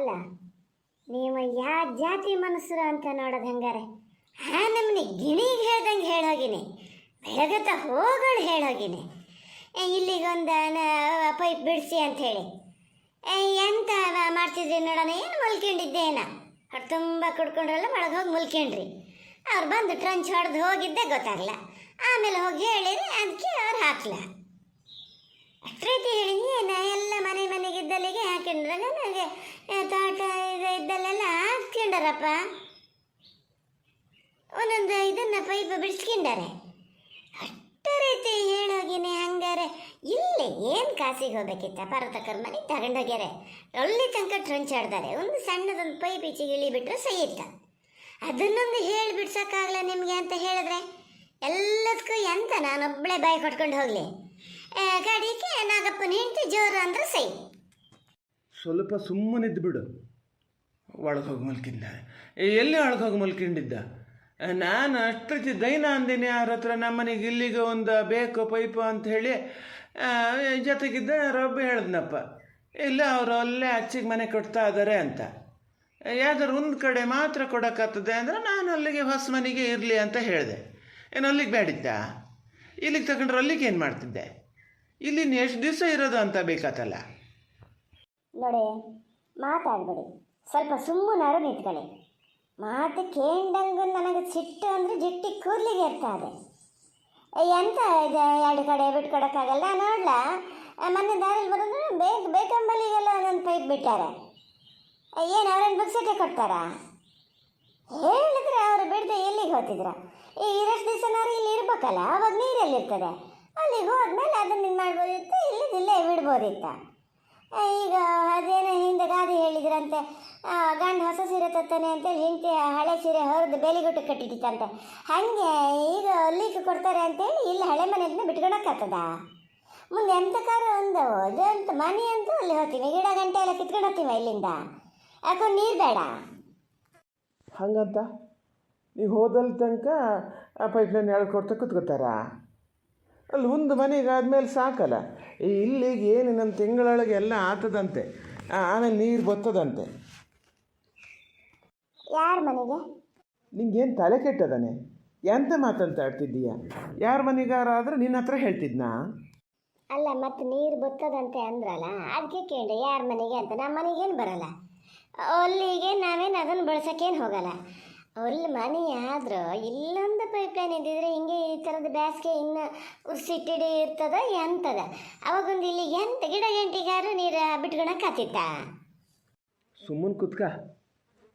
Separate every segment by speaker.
Speaker 1: ಅಲ್ಲ? ನೀವು ಯಾವ ಜಾತಿ ಮನಸ್ಸರು ಅಂತ ನೋಡೋದು ಹಂಗಾರೆ. ಆ ನಮ್ಮನೆ ಗಿಣಿಗೆ ಹೇಳ್ದಂಗೆ ಹೇಳೋಗಿನಿ ಬೆಳಗತ ಹೋಗಳು ಹೇಳೋಗಿನಿ ಇಲ್ಲಿಗೊಂದು ಪೈಪ್ ಬಿಡಿಸಿ ಅಂಥೇಳಿ ಎಂತ ವ- ಮಾಡ್ತಿದ್ರಿ ನೋಡೋಣ, ಏನು ಮುಲ್ಕೊಂಡಿದ್ದೇನ ಅವ್ರು ತುಂಬ ಕುಡ್ಕೊಂಡ್ರಲ್ಲ, ಒಳಗೆ ಹೋಗಿ ಮುಲ್ಕೊಂಡ್ರಿ. ಅವ್ರು ಬಂದು ಟ್ರಂಚ್ ಹೊಡೆದು ಹೋಗಿದ್ದೆ ಗೊತ್ತಾಗಲ್ಲ ಆಮೇಲೆ ಹೋಗಿ ಹೇಳಿರಿ ಅದಕ್ಕೆ ಅವ್ರು ಹಾಕ್ಲ. ಅಷ್ಟ್ರೀತಿ ಹೇಳಿ ಏನ ಎಲ್ಲ ಮನೆ ಮನೆಗಿದ್ದಲ್ಲಿಗೆ ಹಾಕೊಂಡ್ರೆ ನನಗೆ ತೋಟ ಇದು ಇದ್ದಲ್ಲೆಲ್ಲ ಹಾಕ್ಕೊಂಡಾರಪ್ಪ ಒಂದೊಂದು ಇದನ್ನ ಪೈಪ್ ಬಿಡಿಸ್ಕೊಂಡಾರೆ. ಅಷ್ಟ ರೀತಿ ಹೇಳೋಗಿನಿ ಹಂಗಾರೆ. ಇಲ್ಲಿ ಏನು ಕಾಸಿಗೆ ಹೋಗ್ಬೇಕಿತ್ತ? ಪರ್ವತಕರ ಮನೆ ತಗೊಂಡೋಗ್ಯಾರೆ. ಒಳ್ಳೆ ತನಕ ಟ್ರಂಚ್ ಆಡ್ತಾರೆ ಒಂದು ಸಣ್ಣದೊಂದು ಪೈಪ್ ಈಚೆಗೆ ಇಳಿಬಿಟ್ರೆ ಸಹಿತ. ಅದನ್ನೊಂದು ಹೇಳಿ ಬಿಡ್ಸೋಕ್ಕಾಗಲ್ಲ ನಿಮಗೆ ಅಂತ ಹೇಳಿದ್ರೆ? ಎಲ್ಲದಕ್ಕೂ ಎಂತ? ನಾನೊಬ್ಬಳೇ ಬಾಯಿ ಕೊಟ್ಕೊಂಡು ಹೋಗಲಿ. ಗಾಡಿಗೆ ನಾಗಪ್ಪನ ಹೆಂಡತಿ ಜೋರು ಅಂದ್ರೆ ಸೈ.
Speaker 2: ಸ್ವಲ್ಪ ಸುಮ್ಮನಿದ್ದು ಬಿಡು. ಒಳಗೆ ಹೋಗಿ ಮಲ್ಕಿಂದ ಎಲ್ಲಿ ಒಳಗೆ ಹೋಗಿ ಮಲ್ಕೊಂಡಿದ್ದ ನಾನು ಅಷ್ಟೊತ್ತಿ ದೈನ ಅಂದಿನಿ ಅವ್ರ ಹತ್ರ ನಮ್ಮನೆಗೆ ಇಲ್ಲಿಗೆ ಒಂದು ಬೇಕು, ಪೈಪು ಅಂತ ಹೇಳಿ ಜೊತೆಗಿದ್ದ ರೊಬ್ಬ ಹೇಳಿದ್ನಪ್ಪ. ಇಲ್ಲ, ಅವರು ಅಲ್ಲೇ ಅಚ್ಚಿಗೆ ಮನೆ ಕೊಡ್ತಾ ಇದ್ದಾರೆ ಅಂತ. ಯಾವ್ದಾರು ಒಂದು ಕಡೆ ಮಾತ್ರ ಕೊಡೋಕ್ಕಾಗ್ತದೆ ಅಂದರೆ ನಾನು ಅಲ್ಲಿಗೆ ಹೊಸ ಮನೆಗೆ ಇರಲಿ ಅಂತ ಹೇಳಿದೆ. ಏನು ಅಲ್ಲಿಗೆ ಬೇಡಿದ್ದ ಇಲ್ಲಿಗೆ ತಗೊಂಡ್ರೆ ಅಲ್ಲಿಗೆ ಏನು ಮಾಡ್ತಿದ್ದೆ? ಇಲ್ಲಿ ಎಷ್ಟು ದಿವಸ ಇರೋದು ಅಂತ ಬೇಕಾತಲ್ಲ?
Speaker 1: ನೋಡಿ, ಮಾತಾಡ್ಬೇಡಿ. ಸ್ವಲ್ಪ ಸುಮ್ಮನಾರು ನಿಂತ್ಕೊಳ್ಳಿ. ಮಾತು ಕೇಂದಂಗು ನನಗೆ ಸಿಟ್ಟು ಅಂದರೆ ಜಿಟ್ಟಿ ಕೂದಲಿಗೆ ಇರ್ತದೆ ಎಂತ ಇದೆ? ಎರಡು ಕಡೆ ಬಿಟ್ಕೊಡೋಕ್ಕಾಗಲ್ಲ? ನೋಡ್ಲ? ಮೊನ್ನೆ ದಾರಿಲಿ ಬರೋದು ಬೇಕು ಬೇಕಂಬಲಿಗೆಲ್ಲ ಒಂದೊಂದು ಪೈಪ್ ಬಿಟ್ಟಾರೆ. ಏನು ಅವ್ರೇನು ಬುಕ್ಸೆಟೆ ಕೊಡ್ತಾರಾ? ಹೇಳಿದ್ರೆ ಅವರು ಬಿಡದೆ ಎಲ್ಲಿಗೆ ಹೋಗ್ತಿದ್ರ ಈ ಇರಷ್ಟು ದಿವಸನಾರು ಇಲ್ಲಿ ಇರ್ಬೇಕಲ್ಲ, ಅವಾಗ ನೀರಲ್ಲಿ ಇರ್ತದೆ ಅಲ್ಲಿಗೆ ಹೋದ್ಮೇಲೆ ಅದನ್ನ ಇದು ಮಾಡ್ಬೋದಿತ್ತು, ಇಲ್ಲಿ ಇಲ್ಲೇ ಬಿಡ್ಬೋದಿತ್ತ. ಈಗ ಅದೇನೋ ಹಿಂದೆ ಗಾದಿ ಹೇಳಿದ್ರಂತೆ ಗಂಡು ಹೊಸ ಸೀರೆ ತತ್ತಾನೆ ಅಂತೇಳಿ ಹೆಂಡತಿ ಹಳೆ ಸೀರೆ ಹೊರದು ಬೇಲಿಗುಟ್ಟು ಕಟ್ಟಿಟ್ಟಿತ್ತಂತೆ. ಹಾಗೆ ಈಗ ಲೀಕ್ ಕೊಡ್ತಾರೆ ಅಂತೇಳಿ ಇಲ್ಲಿ ಹಳೆ ಮನೆಯಿಂದ ಬಿಟ್ಕೊಳಕ್ಕಾಗ್ತದ? ಮುಂದೆ ಎಂತ ಕಾರ ಒಂದು ಇದಂತ ಮನೆ ಅಂತೂ ಅಲ್ಲಿ ಹೋಗ್ತೀವಿ, ಗಿಡ ಗಂಟೆ ಎಲ್ಲ ಕಿತ್ಕೊಂಡು ಹೋಗ್ತೀವಿ ಇಲ್ಲಿಂದ? ಯಾಕೋ ನೀರು ಬೇಡ.
Speaker 2: ಹಂಗಂತ? ನೀವು ಹೋದಲ್ಲಿ ತನಕ ಪೈಪ್ಲೈನ್ ಎಳ್ಕೊಡ್ತಾ ಕೂತ್ಕೋತಾರ? ಅಲ್ಲಿ ಒಂದು ಮನೆಗೆ ಆದಮೇಲೆ ಸಾಕಲ್ಲ. ಇಲ್ಲಿಗೆ ಏನು ನಮ್ಮ ತಿಂಗಳೊಳಗೆ ಎಲ್ಲ ಆತದಂತೆ. ಆಮೇಲೆ ನೀರು ಬತ್ತದಂತೆ.
Speaker 1: ಯಾರ ಮನೆಗೆ?
Speaker 2: ನಿಂಗೇನು ತಲೆ ಕೆಟ್ಟದಾನೆ? ಎಂತ ಮಾತಂತ ಆಡ್ತಿದ್ದೀಯ? ಯಾರ ಮನೆಗಾರ ಆದ್ರೆ ನಿನ್ನ ಹತ್ರ ಹೇಳ್ತಿದ್ನಾ?
Speaker 1: ಅಲ್ಲ ಮತ್ತೆ ನೀರು ಬತ್ತದಂತೆ ಅಂದ್ರಲ್ಲ ಅದಕ್ಕೆ ಕೇಳಿ ಯಾರ ಮನೆಗೆ ಅಂತ. ನಮ್ಮ ಮನೆಗೇನು ಬರಲ್ಲ. ಅಲ್ಲಿಗೆ ನಾವೇನು ಅದನ್ನು ಬಳಸೋಕ್ಕೇನು ಹೋಗಲ್ಲ. ಅಲ್ಲಿ ಮನೆ ಆದ್ರೆ ಇಲ್ಲೊಂದು ಪೈಪ್ಲೈನ್ ಇದ್ದಿದ್ರೆ ಹಿಂಗೆ ಈ ಥರದ ಬೇಸಿಗೆ ಇನ್ನು ಉರ್ಸಿಟ್ಟಿಡಿ ಇರ್ತದ ಎಂತದ? ಅವಾಗೊಂದು ಇಲ್ಲಿ ಎಂತ ಗಿಡ ಗಂಟಿಗಾರು ನೀರು ಬಿಟ್ಕೊಳಕ್ಕಾತಿತ್ತ
Speaker 2: ಸುಮ್ಮನೆ ಕುತ್ಕ,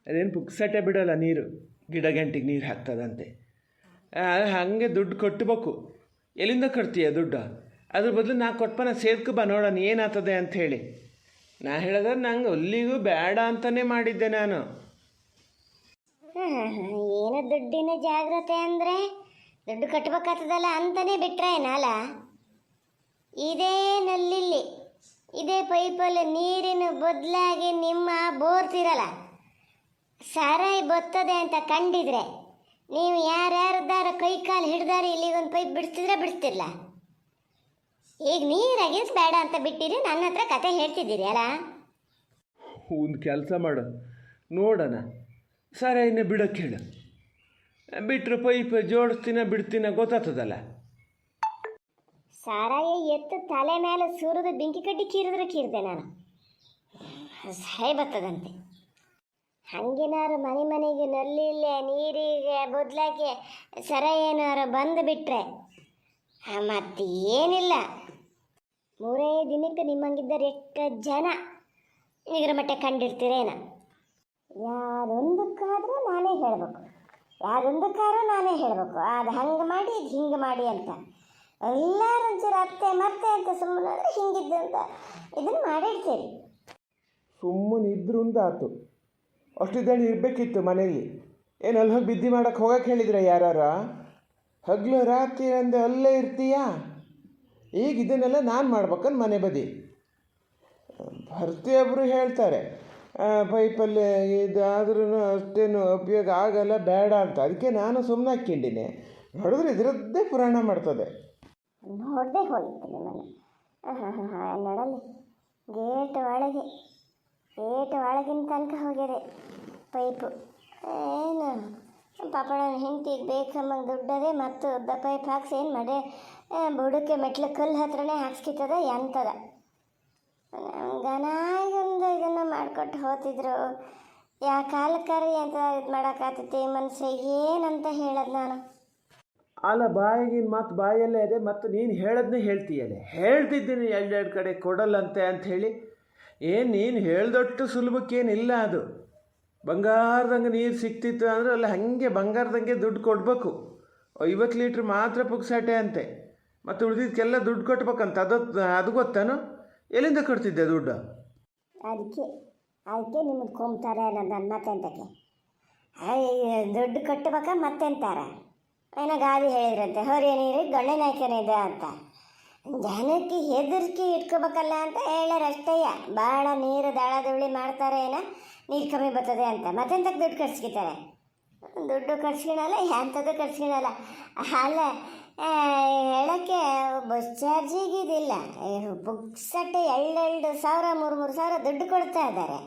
Speaker 2: ಅದೇನು ಪುಕ್ಸಟ್ಟೆ ಬಿಡೋಲ್ಲ ನೀರು, ಗಿಡ ಗಂಟಿಗೆ ನೀರು ಹಾಕ್ತದಂತೆ. ಹಾಗೆ ದುಡ್ಡು ಕೊಟ್ಟಬೇಕು ಎಲ್ಲಿಂದ ಕೊಡ್ತೀಯ ದುಡ್ಡು? ಅದ್ರ ಬದಲು ನಾ ಕೊಟ್ಪನ ಸೇರ್ಕೊ ಬಾ ನೋಡೋಣ ಏನಾಗ್ತದೆ ಅಂತ ಹೇಳಿ. ನಾ ಹೇಳಿದ್ರೆ ನಂಗೆ ಅಲ್ಲಿಗೂ ಬೇಡ ಅಂತಲೇ ಮಾಡಿದ್ದೆ ನಾನು.
Speaker 1: ಏನು ದುಡ್ಡಿನ ಜಾಗ್ರತೆ ಅಂದರೆ ದುಡ್ಡು ಕಟ್ಟಬೇಕಾಗ್ತದಲ್ಲ ಅಂತಲೇ ಬಿಟ್ರೆ ನಾಲ ಇದೇ ನಲ್ಲಿಲ್ಲಿ, ಇದೇ ಪೈಪಲ್ಲಿ ನೀರಿನ ಬದಲಾಗಿ ನಿಮ್ಮ ಬೋರ್ತಿರಲ್ಲ ಸಾರಾಯಿ ಬತ್ತದೆ ಅಂತ ಕಂಡಿದ್ರೆ ನೀವು ಯಾರ್ಯಾರದ್ದಾರ ಕೈ ಕಾಲು ಹಿಡ್ದಾರೆ ಇಲ್ಲಿಗೆ ಒಂದು ಪೈಪ್ ಬಿಡಿಸ್ತಿದ್ರೆ ಬಿಡಿಸ್ತಿರ್ಲ ಈಗ ನೀರಾಗಿಸ್ ಬೇಡ ಅಂತ ಬಿಟ್ಟಿರಿ, ನನ್ನ ಹತ್ರ ಕತೆ ಹೇಳ್ತಿದ್ದೀರಿ ಅಲ್ಲ?
Speaker 2: ಒಂದು ಕೆಲಸ ಮಾಡು. ನೋಡೋಣ. ಸಾರಾಯಿನೇ ಬಿಡೋಕ್ಕೆ ಹೇಳು. ಬಿಟ್ಟರೆ ಪೈಪ್ ಜೋಡಿಸ್ತೀನ, ಬಿಡ್ತೀನ ಗೊತ್ತಾಗ್ತದಲ್ಲ?
Speaker 1: ಸಾರಾಯ ಎತ್ತ ತಲೆ ಮೇಲೆ ಸುರಿದು ಬೆಂಕಿ ಕಡ್ಡಿ ಕೀರಿದ್ರೆ ಕೀರಿದೆ ನಾನು. ಸಹಾಯ ಬರ್ತದಂತೆ ಹಂಗೇನಾರು ಮನೆ ಮನೆಗೆ ನಲ್ಲಿಲ್ಲೆ, ನೀರಿಗೆ ಬದಲಾಗಿ ಸರ ಏನಾರು ಬಂದು ಬಿಟ್ಟರೆ ಮತ್ತೆ ಏನಿಲ್ಲ. ಮೂರೇ ದಿನಕ್ಕೆ ನಿಮ್ಮಂಗಿದ್ದರೆ ಎಷ್ಟು ಜನ. ನಿಗರ ಮಟ್ಟ ಕಂಡಿರ್ತೀರೇನ? ಯಾರೊಂದಕ್ಕಾದ್ರೂ ನಾನೇ ಹೇಳಬೇಕು. ಯಾರೊಂದಕ್ಕಾದ್ರೂ ನಾನೇ ಹೇಳಬೇಕು. ಅದು ಹಂಗೆ ಮಾಡಿ, ಇದು ಹಿಂಗೆ ಮಾಡಿ ಅಂತ. ಎಲ್ಲರೂ ಒಂಚೂರು ಅತ್ತೆ, ಮತ್ತೆ ಅಂತ ಸುಮ್ಮನೆ ಅಂದರೆ ಹಿಂಗಿದ್ದು ಅಂತ. ಇದನ್ನು ಮಾಡಿರ್ತೀರಿ.
Speaker 2: ಸುಮ್ಮನೆ ಇದ್ರು ಆತು ಅಷ್ಟು ದಿನ ಇರಬೇಕಿತ್ತು ಮನೆಯಲ್ಲಿ. ಏನು ಅಲ್ಲಿ ಹೋಗಿ ಬಿದ್ದಿ ಮಾಡಕ್ಕೆ ಹೋಗಕ್ಕೆ ಹೇಳಿದ್ರೆ ಯಾರಾರ? ಹಗ್ಲು ರಾತ್ರಿ ಅಂದೆ ಅಲ್ಲೇ ಇರ್ತೀಯಾ? ಈಗ ಇದನ್ನೆಲ್ಲ ನಾನು ಮಾಡ್ಬೇಕಂದು ಮನೆ ಬದಿ. ಭರ್ತಿಯೊಬ್ಬರು ಹೇಳ್ತಾರೆ. ಪೈಪಲ್ಲಿ ಇದಾದ್ರೂ ಅಷ್ಟೇನು ಉಪಯೋಗ ಆಗಲ್ಲ, ಬೇಡ ಅಂತ. ಅದಕ್ಕೆ ನಾನು ಸುಮ್ಮನೆ ಹಾಕ್ಕೊಂಡಿನಿ ನೋಡಿದ್ರೆ ಇದರದ್ದೇ ಪುರಾಣ ಮಾಡ್ತದೆ.
Speaker 1: ನೋಡದೆ ಹೋಗಿತ್ತು ನಿಮ್ಮನ್ನು ಹಾಂ ಹಾಂ ನೋಡಲ್ಲಿ. ಗೇಟ್ ಒಳಗೆ, ಗೇಟ್ ಒಳಗಿನ ತನಕ ಹೋಗಿದೆ ಪೈಪು. ಏನು? ಪಾಪ ನನ್ನ ಹೆಂಡತಿಗೆ ಬೇಕಂಬಂಗೆ ದುಡ್ಡದೆ ಮತ್ತು ಉದ್ದ ಪೈಪ್ ಹಾಕ್ಸಿ ಏನು ಮಾಡಿ ಬುಡಕ್ಕೆ ಮೆಟ್ಲು ಕಲ್ಲು ಹತ್ರನೇ ಹಾಕ್ಸ್ಕಿತ್ತದ ಎಂತದ? ಗನಾಗ ಮಾಡಿಕೊಟ್ಟು ಹೋತಿದ್ರು. ಯಾ ಕಾಲಕ್ಕರಿ ಅಂತ ಇದು ಮಾಡೋಕ್ಕಾಗ್ತೈತಿ ಮನ್ಸಿಗೆ ಏನಂತ ಹೇಳದ್ ನಾನು?
Speaker 2: ಅಲ್ಲ ಬಾಯಿಗಿನ ಮಾತು ಬಾಯಲ್ಲೇ ಇದೆ ಮತ್ತು ನೀನು ಹೇಳೋದನ್ನೇ ಹೇಳ್ತೀಯಲ್ಲ. ಹೇಳ್ತಿದ್ದೀನಿ ಎರಡೆರಡು ಕಡೆ ಕೊಡಲ್ಲಂತೆ ಅಂಥೇಳಿ ಏನು ನೀನು ಹೇಳ್ದೊಟ್ಟು ಸುಲಭಕ್ಕೇನಿಲ್ಲ ಅದು. ಬಂಗಾರದಂಗೆ ನೀರು ಸಿಕ್ತಿತ್ತು ಅಂದರೆ ಅಲ್ಲಿ ಹಾಗೆ ಬಂಗಾರದಂಗೆ ದುಡ್ಡು ಕೊಡಬೇಕು. ಐವತ್ತು ಲೀಟ್ರ್ ಮಾತ್ರ ಪುಕ್ಸಾಟೆ ಅಂತೆ. ಮತ್ತು ಉಳಿದಿದ್ದಕ್ಕೆಲ್ಲ ದುಡ್ಡು ಕೊಟ್ಬೇಕಂತ ಅದು ಅದು ಗೊತ್ತಾನು? ಎಲ್ಲಿಂದ ಕೊಡ್ತಿದ್ದೆ ದುಡ್ಡು?
Speaker 1: ಅದಕ್ಕೆ ಅದಕ್ಕೆ ನಿಮಗೆ ಕೊಂಬ್ತಾರೆ ಅನ್ನೋದು ನನ್ನ ಮತ್ತೆಂತಕ್ಕೆ? ದುಡ್ಡು ಕಟ್ಟಬೇಕ ಮತ್ತೆಂತಾರ? ಏನೋ ಗಾದಿ ಹೇಳಿದ್ರಂತೆ, ಹೊರೆ ನೀರು ಗೊಳ್ಳೆ ನಾಯ್ಕನಿದೆ ಅಂತ. ಜನಕ್ಕೆ ಹೆದರಿಕೆ ಇಟ್ಕೋಬೇಕಲ್ಲ ಅಂತ ಹೇಳ್ಯಾರಷ್ಟೇಯ ಭಾಳ ನೀರು ದಾಳದುಳಿ ಮಾಡ್ತಾರೆ ಏನೋ, ನೀರು ಕಮ್ಮಿ ಬರ್ತದೆ ಅಂತ. ಮತ್ತೆಂತಕ್ಕೆ ದುಡ್ಡು ಕಟ್ಸ್ಕಿತಾರೆ ದುಡ್ಡು ಕಟ್ಸ್ಕೊಳಲ್ಲ ಎಂಥದ್ದು ಕಟ್ಸ್ಕೊಳಲ್ಲ ಅಲ್ಲ ಹೇಳೋಕ್ಕೆ ಬಸ್ ಚಾರ್ಜಿಗೆ ಇದಿಲ್ಲ ಬುಕ್ಸಟ್ಟೆ ಎರಡೆರಡು ಸಾವಿರ ಮೂರು ಮೂರು ಸಾವಿರ ದುಡ್ಡು ಕೊಡ್ತಾ ಇದ್ದಾರೆ.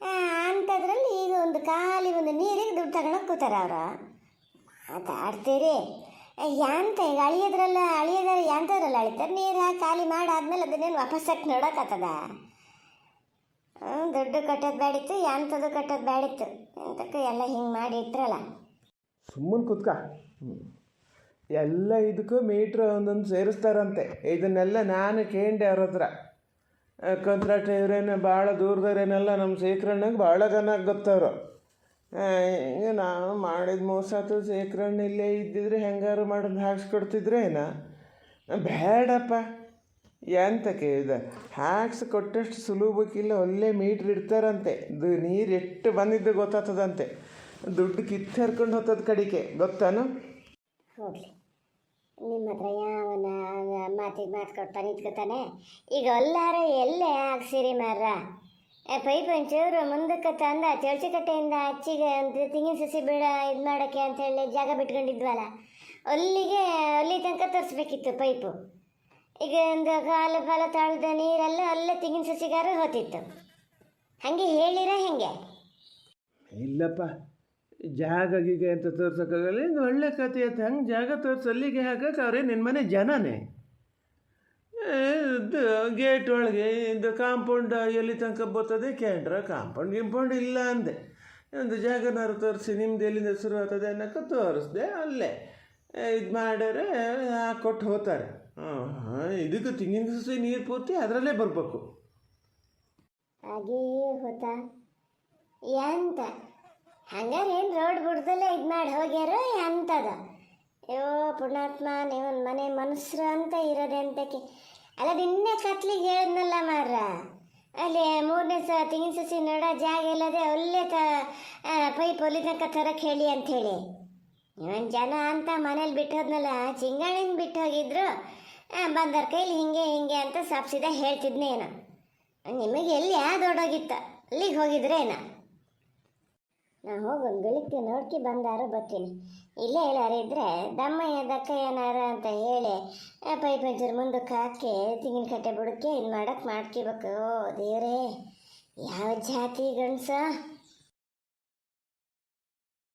Speaker 1: ಅಂಥದ್ರಲ್ಲಿ ಈಗ ಒಂದು ಖಾಲಿ ಒಂದು ನೀರಿಗೆ ದುಡ್ಡು ತಗೊಳಕ್ಕೆ ಕೂತಾರ ಅವರು. ಮಾತಾಡ್ತೀರಿ. ಯಾಂತ ಈಗ ಅಳಿಯೋದ್ರಲ್ಲ ಅಳಿಯೋದ್ರಲ್ಲಿ ಯಾಂತದ್ರಲ್ಲ ಅಳಿತಾರೆ? ನೀರು ಹಾಕಿ ಖಾಲಿ ಮಾಡಾದ್ಮೇಲೆ ಅದನ್ನೇನು ವಾಪಸ್ ಹಾಕಿ ನೋಡೋಕ್ಕಾಗ್ತದ ದುಡ್ಡು ಕಟ್ಟೋದು ಬೇಡಿತ್ತು ಯಾಂಥದ್ದು ಕಟ್ಟೋದು ಬೇಡಿತ್ತು ಎಂತಕ್ಕೆ ಎಲ್ಲ ಹಿಂಗೆ ಮಾಡಿ ಇಟ್ರಲ್ಲ.
Speaker 2: ಸುಮ್ಮನೆ ಕುತ್ಕ. ಎಲ್ಲ ಇದಕ್ಕೂ ಮೀಟ್ರ್ ಒಂದೊಂದು ಸೇರಿಸ್ತಾರಂತೆ. ಇದನ್ನೆಲ್ಲ ನಾನು ಕೇಂಡೆ ಅವ್ರ ಹತ್ರ. ಕಂತ್ರಾಟ ಇವರೇನು ಭಾಳ ದೂರದವ್ರೇನೆಲ್ಲ ನಮ್ಮ ಶೇಖರಣ್ಣಗೆ ಭಾಳ ಜನ ಗೊತ್ತವರು. ಹಿಂಗೆ ನಾವು ಮಾಡಿದ ಮೋಸ ಆತು, ಶೇಖರಣ್ಣ ಇಲ್ಲೇ ಇದ್ದಿದ್ರೆ ಹೆಂಗಾರು ಮಾಡೋದು ಹಾಕ್ಸ್ಕೊಡ್ತಿದ್ರೆ ಏನ? ಬೇಡಪ್ಪ. ಎಂತ ಕೇಳಿದ? ಹಾಕ್ಸ್ ಕೊಟ್ಟಷ್ಟು ಸುಲಭಕ್ಕಿಲ್ಲ, ಒಳ್ಳೆ ಮೀಟ್ರ್ ಇಡ್ತಾರಂತೆ. ಇದು ನೀರು ಎಷ್ಟು ಬಂದಿದ್ದು ಗೊತ್ತಾಗ್ತದಂತೆ ದುಡ್ಡು ಕಿತ್ತು ಹರ್ಕೊಂಡು ಹೋಗ್ತದ ಕಡಿಕೆ, ಗೊತ್ತಾನು?
Speaker 1: ನಿಮ್ಮ ಹತ್ರ ಯಾವನ ಮಾತಿಗೆ ಮಾತು ಕೊಡ್ತಾ ನಿಂತ್ಕೊತಾನೆ. ಈಗ ಎಲ್ಲಾರ ಎಲ್ಲೇ ಹಾಕ್ಸಿರಿ ಮಾರ ಪೈಪ್ ಒಂಚೂರು ಮುಂದಕ್ಕೆ ತಂದ ಚೌಚಿಕಟ್ಟೆಯಿಂದ ಅಚ್ಚಿಗೆ ಒಂದು ತೆಂಗಿನ ಸಸಿ ಬಿಡ, ಇದು ಮಾಡೋಕ್ಕೆ ಅಂತೇಳಿ ಜಾಗ ಬಿಟ್ಕೊಂಡಿದ್ವಲ್ಲ. ಅಲ್ಲಿಗೆ, ಅಲ್ಲಿ ತನಕ ತರಿಸ್ಬೇಕಿತ್ತು ಪೈಪು. ಈಗ ಒಂದು ಕಾಲು ಪಾಲ ತಾಳ್ದ ನೀರೆಲ್ಲ ಅಲ್ಲೇ ತೆಂಗಿನ ಸಸಿಗಾರ ಹೋತಿತ್ತು. ಹಾಗೆ ಹೇಳಿರ ಹೆಂಗೆ?
Speaker 2: ಇಲ್ಲಪ್ಪ. ಜಾಗ ಗೀಗೆ ಅಂತ ತೋರ್ಸೋಕ್ಕಾಗಲ್ಲ? ಇದು ಒಳ್ಳೆ ಕತೆ ಅಂತ ಹಂಗೆ ಜಾಗ ತೋರಿಸಿ, ಅಲ್ಲಿಗೆ ಹಾಕಕ್ಕೆ ನಿನ್ನ ಮನೆ ಜನನೇ? ಇದು ಗೇಟ್ ಒಳಗೆ, ಇದು ಕಾಂಪೌಂಡ್ ಎಲ್ಲಿ ತನಕ ಬರ್ತದೆ? ಕೇಂದ್ರ ಕಾಂಪೌಂಡ್ ಗಿಂಪೌಂಡ್ ಇಲ್ಲ ಅಂದೆ. ಒಂದು ಜಾಗನಾರು ತೋರಿಸಿ, ನಿಮ್ದು ಎಲ್ಲಿಂದ ಶುರು ಆಗ್ತದೆ ಅನ್ನೋಕೆ ತೋರಿಸ್ದೆ ಅಲ್ಲೇ. ಇದು ಮಾಡಿದ್ರೆ ಹಾಕೊಟ್ಟು ಹೋಗ್ತಾರೆ. ಹಾಂ, ಇದಕ್ಕೆ ತೆಂಗಿನ ಸಸಿ ನೀರು ಪೂರ್ತಿ ಅದರಲ್ಲೇ ಬರಬೇಕು.
Speaker 1: ಹಾಗೇ ಹೋತ. ಎಂತ? ಹಂಗಾರೆ ಏನು ರೋಡ್ ಬಿಡ್ದಲ್ಲೇ ಇದು ಮಾಡಿ ಹೋಗ್ಯಾರ ಎಂತದ? ಅಯ್ಯೋ ಪುಣಾತ್ಮ ನೀವು ಮನೆ ಮನುಷ್ಯರು ಅಂತ ಇರೋದೆ ಅಂತಕ್ಕೆ ಅಲ್ಲ ನಿನ್ನೆ ಕತ್ಲಿಗೆ ಹೇಳಿದ್ನಲ್ಲ ಮಾರ ಅಲ್ಲಿ ಮೂರನೇ ಸ ತೆಂಗಿನ ಸಸಿ ನೋಡೋ, ಜಾಗ ಇಲ್ಲದೆ ಒಳ್ಳೆ ತ ಪೈಪ್ ಒಲಿ ತನಕ ತರಕ್ಕೆ ಹೇಳಿ ಅಂಥೇಳಿ ಇವನ್ ಜನ ಅಂತ ಮನೇಲಿ ಬಿಟ್ಟು ಹೋದ್ನಲ್ಲ ಚಿಂಗಾಣಿನ ಬಿಟ್ಟು ಹೋಗಿದ್ರು ಬಂದರ ಕೈಲಿ ಹಿಂಗೆ ಹಿಂಗೆ ಅಂತ ಸಾಪ್ಸಿದ ಹೇಳ್ತಿದ್ನೇನು. ನಿಮಗೆ ಎಲ್ಲಿ ಯಾವ್ದು ಅಲ್ಲಿಗೆ ಹೋಗಿದ್ರೇನ? ನಾ ಹೋಗಿ ಗಳಿಕೆ ನೋಡ್ಕಿ ಬಂದಾರು ಬರ್ತೀನಿ ಇಲ್ಲೇ ಎಲ್ಲಾರು ಇದ್ರೆ ದಮ್ಮಯ್ಯ ದಕ್ಕಯ್ಯನಾರ ಅಂತ ಹೇಳಿ ಪೈಪ್ ಒಂಚೂರು ಮುಂದಕ್ಕೆ ಹಾಕಿ ತೆಂಗಿನ ಕಟ್ಟೆ ಬುಡಕ್ಕೆ ಇದು ಮಾಡಕ್ಕೆ ಮಾಡ್ಕೋಬೇಕು. ಓ ದೇವ್ರೇ, ಯಾವ ಜಾತಿ ಗಂಡಸ?